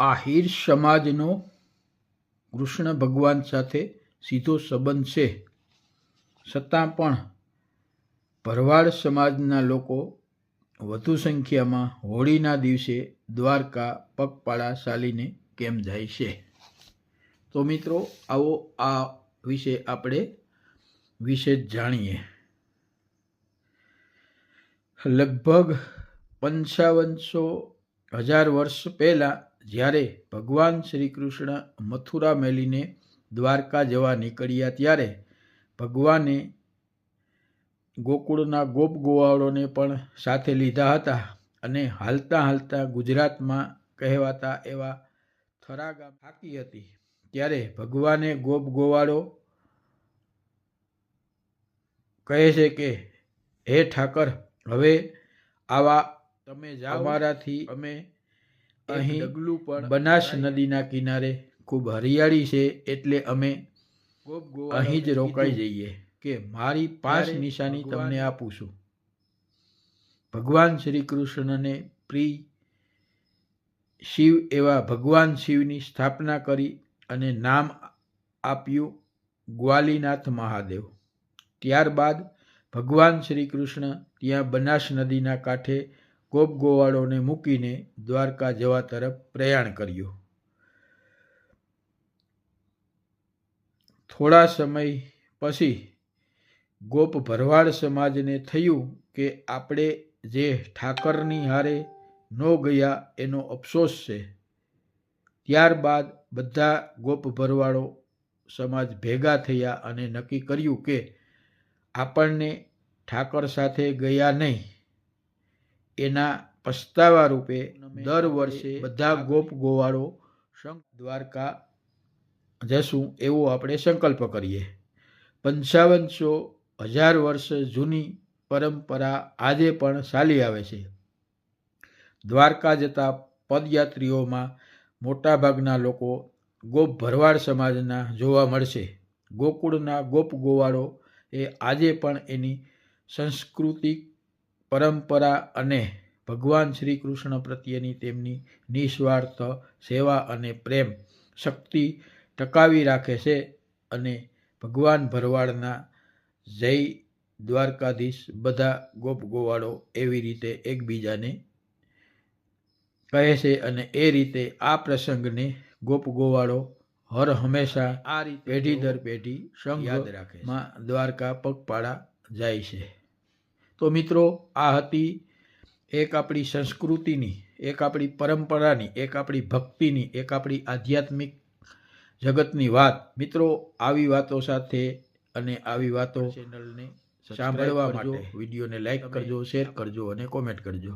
આહિર સમાજનો કૃષ્ણ ભગવાન સાથે સીધો સંબંધ છે. છતાં પણ ભરવાડ સમાજના લોકો વધુ સંખ્યામાં હોળીના દિવસે દ્વારકા પગપાળા ચાલીને કેમ જાય છે? તો મિત્રો, આવો આ વિશે આપણે વિશે જાણીએ. લગભગ પંચાવનસો હજાર વર્ષ પહેલાં જ્યારે ભગવાન શ્રી કૃષ્ણ મથુરા મેલીને દ્વારકા જવા નીકળ્યા ત્યારે ભગવાને ગોકુળના ગોપ ગોવાળોને પણ સાથે લીધા હતા અને હાલતા હાલતા ગુજરાતમાં કહેવાતા એવા થરા ગામ થાકી હતી. ત્યારે ભગવાને ગોપ ગોવાળો કહે છે કે હે ઠાકર હવે આવા તમે જાઓ. મારાથી અમે અહીં ડગલું પણ બનાસ નદીના કિનારે ખૂબ હરિયાળી છે એટલે અમે અહીં જ રોકાઈ જઈએ કે મારી પાંચ નિશાની તમને આપું છું. ભગવાન શ્રી કૃષ્ણને પ્રિય શિવ એવા ભગવાન શિવની સ્થાપના કરી અને નામ આપ્યું ગ્વાલીનાથ મહાદેવ. ત્યારબાદ ભગવાન શ્રી કૃષ્ણ ત્યાં બનાસ નદીના કાંઠે ગોપ ગોવાળોને મૂકીને દ્વારકા જવા તરફ પ્રયાણ કર્યું. થોડા સમય પછી ગોપ ભરવાડ સમાજને થયું કે આપણે જે ઠાકરની હારે ન ગયા એનો અફસોસ છે. ત્યારબાદ બધા ગોપ ભરવાડો સમાજ ભેગા થયા અને નક્કી કર્યું કે આપણને ઠાકર સાથે ગયા નહીં. એના પસ્તાવા રૂપે દર વર્ષે બધા ગોપ ગોવાળો શંખ દ્વારકા જશું એવો આપણે સંકલ્પ કરીએ. પંચાવનસો હજાર વર્ષ જૂની પરંપરા આજે પણ ચાલી આવે છે. દ્વારકા જતા પદયાત્રીઓમાં મોટાભાગના લોકો ગોપ ભરવાડ સમાજના જોવા મળશે. ગોકુળના ગોપ ગોવાળો એ આજે પણ એની સાંસ્કૃતિક પરંપરા અને ભગવાન શ્રી કૃષ્ણ પ્રત્યેની તેમની નિસ્વાર્થ સેવા અને પ્રેમ શક્તિ ટકાવી રાખે છે અને ભગવાન ભરવાડના જય દ્વારકાધીશ બધા ગોપ ગોવાળો એવી રીતે એકબીજાને કહે છે અને એ રીતે આ પ્રસંગને ગોપ ગોવાળો હર હંમેશા આ રીતે પેઢી દર પેઢી સંઘ યાદ રાખે માં દ્વારકા પગપાળા જાય છે. તો મિત્રો આ હતી એક આપણી સંસ્કૃતિની એક આપણી પરંપરાની એક આપણી ભક્તિની એક આપણી આધ્યાત્મિક જગતની વાત. મિત્રો આવી વાતો સાથે અને આવી વાતો ચેનલને સાંભળવા માટે વિડીયોને લાઈક કરજો શેર કરજો અને કોમેન્ટ કરજો.